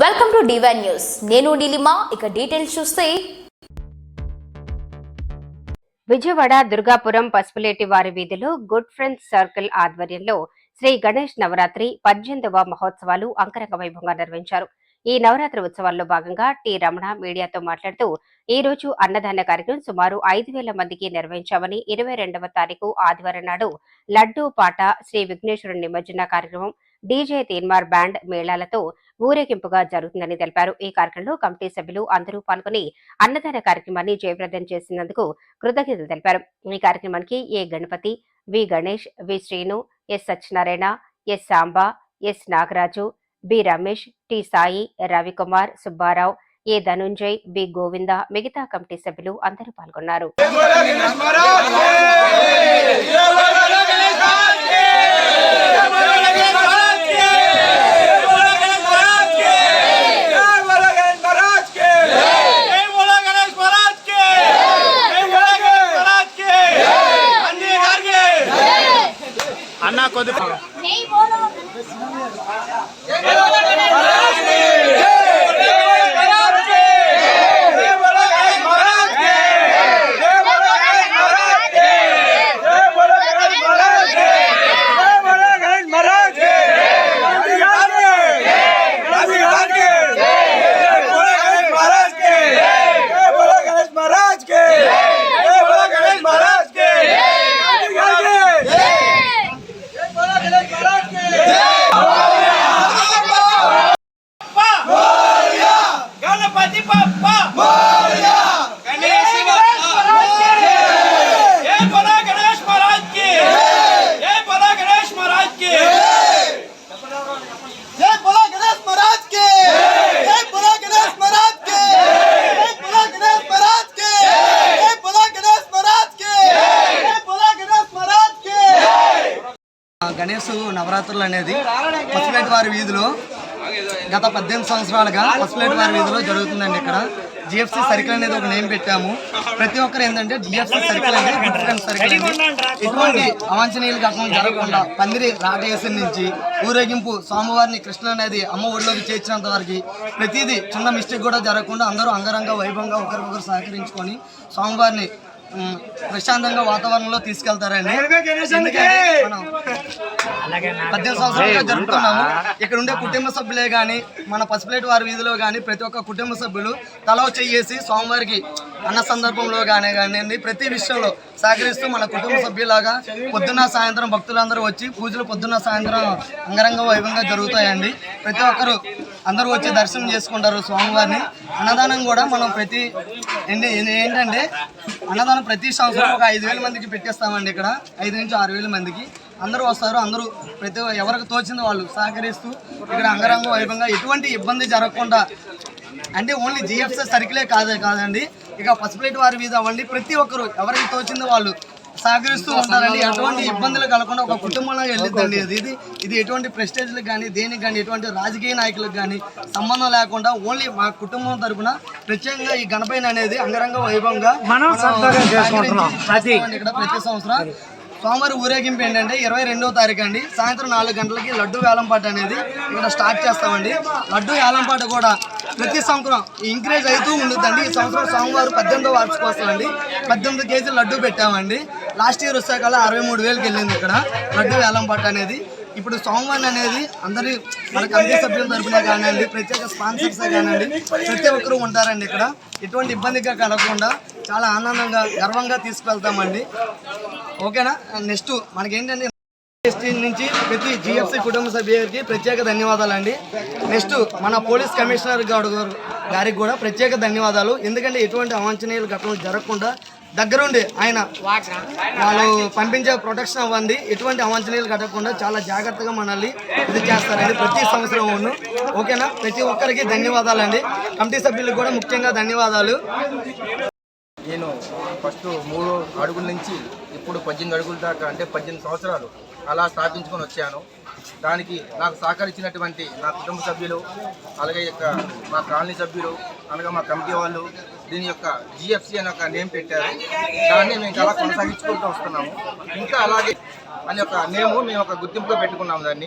Welcome to divine news నేను నీలిమా ఇక details చూస్తే. విజయవాడ దుర్గాపురం పసుపులేటి వారి వీధిలో గుడ్ ఫ్రెండ్స్ సర్కిల్ ఆధ్వర్యంలో శ్రీ గణేష్ నవరాత్రి పద్దెనిమిదవ మహోత్సవాలు అంకరంగ వైభవంగా నిర్వహించారు. ఈ నవరాత్రి ఉత్సవాల్లో భాగంగా టి రమణ మీడియాతో మాట్లాడుతూ ఈ రోజు అన్నదాన కార్యక్రమం సుమారు ఐదు వేల మందికి నిర్వహించామని ఇరవై రెండవ తారీఖు ఆదివారం నాడు లడ్డూ పాట శ్రీ విఘ్నేశ్వరుని నిమజ్జన కార్యక్రమం డీజే తీన్మార్ బ్యాండ్ మేళాలతో ఊరేగింపుగా జరుగుతుందని తెలిపారు. ఈ కార్యక్రమంలో కమిటీ సభ్యులు అందరూ పాల్గొని అన్నదాన కార్యక్రమాన్ని జయప్రదం చేసినందుకు కృతజ్ఞతలు తెలిపారు. ఈ కార్యక్రమానికి A Ganapathi V Ganesh V Srinu S Satyanarayana S Samba S Nagaraju B Ramesh T Sai Ravikumar Subbarao A Dhanunjay B Govinda మిగతా కమిటీ సభ్యులు అందరూ పాల్గొన్నారు. అన్నా కొద్ది నవరాత్రులు అనేది పసిపేట వారి వీధిలో గత పద్దెనిమిది సంవత్సరాలుగా పసిపేట వారి వీధిలో జరుగుతుందండి ఇక్కడ. జిఎఫ్సి సర్కిల్ అనేది ఒక నేమ్ పెట్టాము. ప్రతి ఒక్కరు ఏంటంటే జిఎఫ్సి సర్కిల్ అనేది గుడ్ ఫ్రెండ్స్ సర్కిల్ అండి ఎటువంటి అవాంఛనీయులు ఘటనలు జరగకుండా పందిరి రాటేసిన నుంచి ఊరేగింపు స్వామివారిని కృష్ణ అనేది అమ్మ ఒడిలోకి చేర్చినంత వరకు ప్రతిదీ చిన్న మిస్టేక్ కూడా జరగకుండా అందరూ అంగరంగ వైభవంగా ఒకరికొకరు సహకరించుకొని స్వామివారిని ప్రశాంతంగా వాతావరణంలో మనం పద్దెనిమిది సంవత్సరాలుగా జరుపుతున్నాము. ఇక్కడ ఉండే కుటుంబ సభ్యులే కానీ మన పసిపిలేటి వారి వీధిలో కానీ ప్రతి ఒక్క కుటుంబ సభ్యులు తల చెయ్యేసి స్వామివారికి అన్న సందర్భంలో కానీ కానివ్వండి ప్రతి విషయంలో సహకరిస్తూ మన కుటుంబ సభ్యులాగా పొద్దున్న సాయంత్రం భక్తులందరూ వచ్చి పూజలు పొద్దున్న సాయంత్రం అంగరంగ వైభవంగా జరుగుతాయండి. ప్రతి ఒక్కరు అందరూ వచ్చి దర్శనం చేసుకుంటారు స్వామివారిని. అన్నదానం కూడా మనం ప్రతి ఏంటంటే అన్నదానం ప్రతి సంవత్సరం ఒక ఐదు వేల మందికి పెట్టేస్తామండి ఇక్కడ. ఐదు నుంచి ఆరు వేల మందికి. అందరూ వస్తారు అందరూ ప్రతి ఎవరికి తోచింది వాళ్ళు సహకరిస్తూ ఇక్కడ అంగరంగ వైభవంగా ఎటువంటి ఇబ్బంది జరగకుండా అంటే ఓన్లీ జిఎఫ్ఎస్ సర్కిలే కాదే కాదండి. ఇక పసుపులేటి వారి మీద అవ్వండి. ప్రతి ఒక్కరు ఎవరికి తోచింది వాళ్ళు సహకరిస్తూ ఉంటారండి. ఎటువంటి ఇబ్బందులు కలగకుండా ఒక కుటుంబంలో వెళ్ళిద్దండి. ఇది ఇది ఇది ఎటువంటి ప్రెస్టేజ్లకు కానీ దేనికి కానీ ఎటువంటి రాజకీయ నాయకులకు కానీ సంబంధం లేకుండా ఓన్లీ మా కుటుంబం తరపున ప్రత్యేకంగా ఈ గణపైన అనేది అంగరంగ వైభవంగా ఇక్కడ ప్రతి సంవత్సరం. సోమవారం ఊరేగింపు ఏంటంటే ఇరవై రెండవ తారీఖు అండి. సాయంత్రం నాలుగు గంటలకి లడ్డు వేలంపాట అనేది ఇక్కడ స్టార్ట్ చేస్తామండి. లడ్డు వేలంపాట కూడా ప్రతి సంవత్సరం ఇంక్రీజ్ అవుతూ ఉంటుందండి ఈ సంవత్సరం సోమవారం పద్దెనిమిదో వార్షికోత్సవం అండి. పద్దెనిమిది కేజీలు లడ్డు పెట్టామండి. లాస్ట్ ఇయర్ వచ్చాకల్లా అరవై మూడు వేలకి వెళ్ళింది ఇక్కడ. లడ్డు వేలంపాట అనేది. ఇప్పుడు సోమవారం అనేది అందరి మన కమిటీ సభ్యుల తరపున కానివ్వండి ప్రత్యేక స్పాన్సర్స్ కానివ్వండి ప్రతి ఒక్కరూ ఉంటారండి ఇక్కడ. ఎటువంటి ఇబ్బందిగా కలగకుండా చాలా ఆనందంగా గర్వంగా తీసుకువెళ్తామండి. ఓకేనా? నెక్స్ట్ మనకేంటంటే ఎస్టీ నుంచి ప్రతి జిఎఫ్సి కుటుంబ సభ్యులకి ప్రత్యేక ధన్యవాదాలు అండి నెక్స్ట్ మన పోలీస్ కమిషనర్ గారు గారికి కూడా ప్రత్యేక ధన్యవాదాలు. ఎందుకంటే ఎటువంటి అవాంఛనీయులు ఘటనలు జరగకుండా దగ్గరుండి ఆయన వాళ్ళు పంపించే ప్రొటెక్షన్ అవ్వండి. ఎటువంటి అవాంఛనీయులు కట్టకుండా చాలా జాగ్రత్తగా మనల్ని ఇది చేస్తారండి ప్రతి సంవత్సరం ఓకేనా? ప్రతి ఒక్కరికి ధన్యవాదాలండి. కమిటీ సభ్యులకు కూడా ముఖ్యంగా ధన్యవాదాలు. నేను ఫస్ట్ మూడు అడుగుల నుంచి ఇప్పుడు పద్దెనిమిది అడుగుల దాకా అంటే పద్దెనిమిది సంవత్సరాలు అలా స్థాపించుకొని వచ్చాను. దానికి నాకు సహకరించినటువంటి నా కుటుంబ సభ్యులు అలాగే యొక్క మా కాలనీ సభ్యులు అలాగే మా కమిటీ వాళ్ళు దీని యొక్క జిఎఫ్సి అని ఒక నేమ్ పెట్టారు. దాన్ని మేము చాలా కొనసాగించుకుంటూ వస్తున్నాము. ఇంకా అలాగే అని ఒక నేము మేము ఒక గుర్తింపుగా పెట్టుకున్నాము దాన్ని.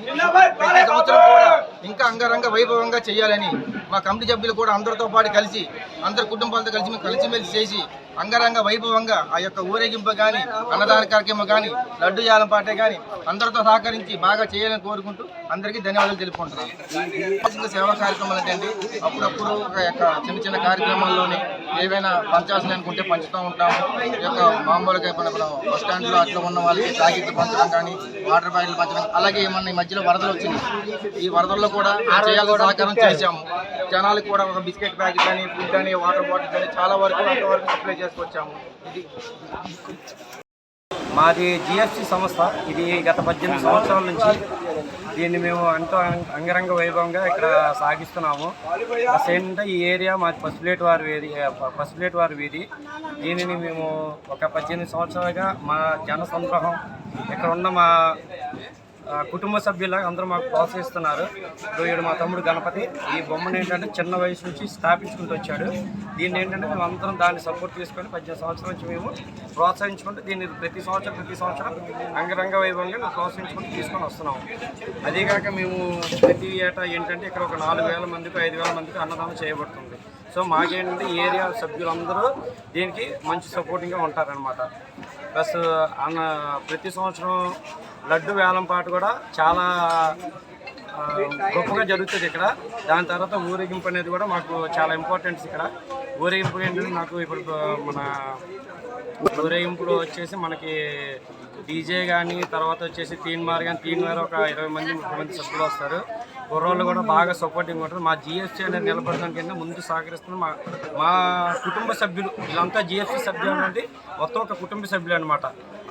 ప్రతి సంవత్సరం కూడా ఇంకా అంగరంగ వైభవంగా చేయాలని మా కమిటీ సభ్యులు కూడా అందరితో పాటు కలిసి అందరి కుటుంబాలతో కలిసి మేము కలిసిమెలిసి చేసి అంగరంగ వైభవంగా ఆ యొక్క ఊరేగింపు కానీ అన్నదాన కార్యక్రమం కానీ లడ్డు జాలం పాటే కానీ అందరితో సహకరించి బాగా చేయాలని కోరుకుంటూ అందరికీ ధన్యవాదాలు తెలుపుకుంటున్నాను సేవా కార్యక్రమాలు ఏంటండి అప్పుడప్పుడు ఒక యొక్క చిన్న చిన్న కార్యక్రమాల్లోనే ఏవైనా పంచాల్సిన అనుకుంటే పంచుతూ ఉంటాము. ఈ యొక్క మామూలుగా మన బస్ స్టాండ్లో అట్లా ఉన్న వాళ్ళకి ప్యాకెట్లు పంచడం కానీ వాటర్ ప్యాకెట్లు పంచడం అలాగే మన ఈ మధ్యలో వరదలు వచ్చింది ఈ వరదల్లో కూడా చేయాల్సిన సహకారం చేశాము. జనాలకు కూడా ఒక బిస్కెట్ ప్యాకెట్ కానీ ఫుడ్ కానీ వాటర్ బాటిల్ కానీ చాలా వరకు అంతవరకు సప్లై చేసుకొచ్చాము. ఇది మాది జిఎస్టి సంస్థ. ఇది గత పద్దెనిమిది సంవత్సరాల నుంచి దీన్ని మేము ఎంతో అంగ- అంగరంగ వైభవంగా ఇక్కడ సాగిస్తున్నాము. ప్లస్ ఏంటంటే ఈ ఏరియా మాది పసుపులేటి వారి వీధి పసుపులేటి వారి వీధి. దీనిని మేము ఒక పద్దెనిమిది సంవత్సరాలుగా మా జన సంగ్రహం ఇక్కడ ఉన్న మా కుటుంబ సభ్యులు అందరూ మాకు ప్రోత్సహిస్తున్నారు ఇప్పుడు ఈడు మా తమ్ముడు గణపతి ఈ బొమ్మను ఏంటంటే చిన్న వయసు నుంచి స్థాపించుకుంటూ వచ్చాడు. దీన్ని ఏంటంటే మేము అందరం దాన్ని సపోర్ట్ తీసుకొని పద్దెనిమిది సంవత్సరాల నుంచి మేము ప్రోత్సహించుకుంటూ దీన్ని ప్రతి సంవత్సరం ప్రతి సంవత్సరం అంగరంగ వైభవంగా మేము ప్రోత్సహించుకుంటూ తీసుకొని వస్తున్నాము అదేగాక మేము ప్రతి ఏటా ఏంటంటే ఇక్కడ ఒక నాలుగు వేల మందికి ఐదు వేల మందికి అన్నదానం చేయబడుతుంది. సో మాకేంటంటే ఈ ఏరియా సభ్యులందరూ దీనికి మంచి సపోర్టింగ్గా ఉంటారనమాట ప్లస్ అన్న ప్రతి సంవత్సరం లడ్డు వేలం పాట కూడా చాలా గొప్పగా జరుగుతుంది ఇక్కడ. దాని తర్వాత ఊరేగింపు అనేది కూడా మాకు చాలా ఇంపార్టెంట్స్ ఇక్కడ. ఊరేగింపు ఏంటంటే నాకు ఇప్పుడు మన ఊరేగింపులో వచ్చేసి మనకి డీజే కానీ తర్వాత వచ్చేసి తీన్ మార్ కానీ తీన్ మార్ ఒక ఇరవై మంది ముప్పై మంది సభ్యులు వస్తారు. కుర్రోళ్ళు కూడా బాగా సపోర్టింగ్ ఉంటుంది మా జిఎస్టీ అనేది నిలబడడానికి ఏంటంటే ముందు సహకరిస్తున్న మా మా కుటుంబ సభ్యులు వీళ్ళంతా జిఎస్టీ సభ్యులు అనేది మొత్తం ఒక కుటుంబ సభ్యులు అనమాట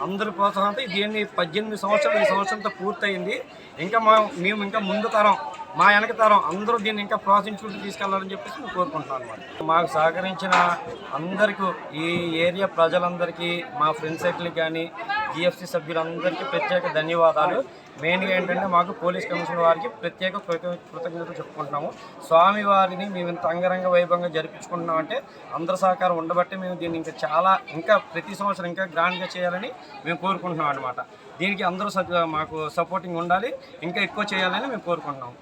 అందరి ప్రోత్సాహంతో దీన్ని పద్దెనిమిది సంవత్సరాలు ఈ సంవత్సరంతో పూర్తయింది. ఇంకా మా మేము ఇంకా ముందు తరం మా వెనక తరం అందరూ దీన్ని ఇంకా ప్రోత్సహించుకుంటూ తీసుకెళ్ళాలని చెప్పేసి మేము కోరుకుంటున్నాం అనమాట మాకు సహకరించిన అందరికీ ఈ ఏరియా ప్రజలందరికీ మా ఫ్రెండ్ సర్కిల్కి కానీ జిఎఫ్సి సభ్యులందరికీ ప్రత్యేక ధన్యవాదాలు. మెయిన్గా ఏంటంటే మాకు పోలీస్ కమిషన్ వారికి ప్రత్యేక కృత- కృతజ్ఞతలు చెప్పుకుంటున్నాము. స్వామి వారిని మేము ఇంత అంగరంగ వైభవంగా జరిపించుకుంటున్నామంటే అందరి సహకారం ఉండబట్టి మేము దీన్ని ఇంకా చాలా ఇంకా ప్రతి సంవత్సరం ఇంకా గ్రాండ్గా చేయాలని మేము కోరుకుంటున్నాం అనమాట దీనికి అందరూ స- మాకు సపోర్టింగ్ ఉండాలి ఇంకా ఎక్కువ చేయాలని మేము కోరుకుంటున్నాం.